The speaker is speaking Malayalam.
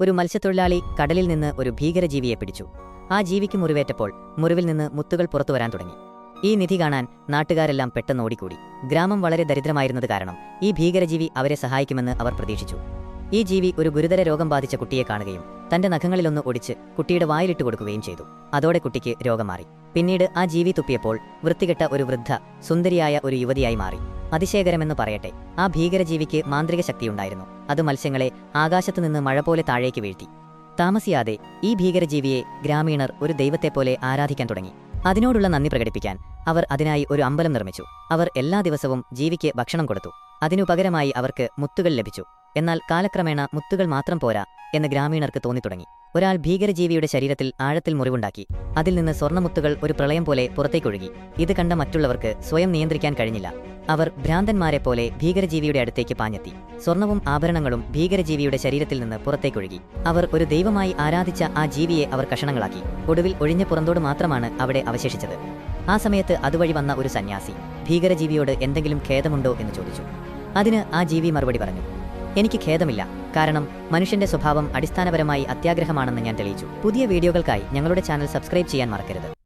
ഒരു മത്സ്യത്തൊഴിലാളി കടലിൽ നിന്ന് ഒരു ഭീകരജീവിയെ പിടിച്ചു. ആ ജീവിക്ക് മുറിവേറ്റപ്പോൾ മുറിവിൽ നിന്ന് മുത്തുകൾ പുറത്തു വരാൻ തുടങ്ങി. ഈ നിധി കാണാൻ നാട്ടുകാരെല്ലാം പെട്ടെന്ന് ഓടിക്കൂടി. ഗ്രാമം വളരെ ദരിദ്രമായിരുന്നത് കാരണം ഈ ഭീകരജീവി അവരെ സഹായിക്കുമെന്ന് അവർ പ്രതീക്ഷിച്ചു. ഈ ജീവി ഒരു ഗുരുതര രോഗം ബാധിച്ച കുട്ടിയെ കാണുകയും തന്റെ നഖങ്ങളിലൊന്ന് ഒടിച്ച് കുട്ടിയുടെ വായിലിട്ട് കൊടുക്കുകയും ചെയ്തു. അതോടെ കുട്ടിക്ക് രോഗം മാറി. പിന്നീട് ആ ജീവി തുപ്പിയപ്പോൾ വൃത്തികെട്ട ഒരു വൃദ്ധ സുന്ദരിയായ ഒരു യുവതിയായി മാറി. അതിശയകരമെന്ന് പറയട്ടെ. ആ ഭീകരജീവിക്ക് മാന്ത്രിക ശക്തിയുണ്ടായിരുന്നു. അത് മത്സ്യങ്ങളെ ആകാശത്തു നിന്ന് മഴ പോലെ താഴേക്ക് വീഴ്ത്തി. താമസിയാതെ ഈ ഭീകരജീവിയെ ഗ്രാമീണർ ഒരു ദൈവത്തെപ്പോലെ ആരാധിക്കാൻ തുടങ്ങി. അതിനോടുള്ള നന്ദി പ്രകടിപ്പിക്കാൻ അവർ അതിനായി ഒരു അമ്പലം നിർമ്മിച്ചു. അവർ എല്ലാ ദിവസവും ജീവിക്ക് ഭക്ഷണം കൊടുത്തു. അതിനു പകരമായി അവർക്ക് മുത്തുകൾ ലഭിച്ചു. എന്നാൽ കാലക്രമേണ മുത്തുകൾ മാത്രം പോരാ എന്ന് ഗ്രാമീണർക്ക് തോന്നിത്തുടങ്ങി. ഒരാൾ ഭീകരജീവിയുടെ ശരീരത്തിൽ ആഴത്തിൽ മുറിവുണ്ടാക്കി. അതിൽ നിന്ന് സ്വർണമുത്തുകൾ ഒരു പ്രളയം പോലെ പുറത്തേക്കൊഴുകി. ഇത് കണ്ട മറ്റുള്ളവർക്ക് സ്വയം നിയന്ത്രിക്കാൻ കഴിഞ്ഞില്ല. അവർ ഭ്രാന്തന്മാരെ പോലെ ഭീകരജീവിയുടെ അടുത്തേക്ക് പാഞ്ഞെത്തി. സ്വർണവും ആഭരണങ്ങളും ഭീകരജീവിയുടെ ശരീരത്തിൽ നിന്ന് പുറത്തേക്കൊഴുകി. അവർ ഒരു ദൈവമായി ആരാധിച്ച ആ ജീവിയെ അവർ കഷണങ്ങളാക്കി. ഒടുവിൽ ഒഴിഞ്ഞ പുറന്തോട് മാത്രമാണ് അവിടെ അവശേഷിച്ചത്. ആ സമയത്ത് അതുവഴി വന്ന ഒരു സന്യാസി. ഭീകരജീവിയോട് എന്തെങ്കിലും ഖേദമുണ്ടോ എന്ന് ചോദിച്ചു. അതിന് ആ ജീവി മറുപടി പറഞ്ഞു. എനിക്ക് ഖേദമില്ല. കാരണം മനുഷ്യന്റെ സ്വഭാവം അടിസ്ഥാനപരമായി അത്യാഗ്രഹമാണെന്ന് ഞാൻ തെളിയിച്ചു. പുതിയ വീഡിയോകൾക്കായി ഞങ്ങളുടെ ചാനൽ സബ്സ്ക്രൈബ് ചെയ്യാൻ മറക്കരുത്.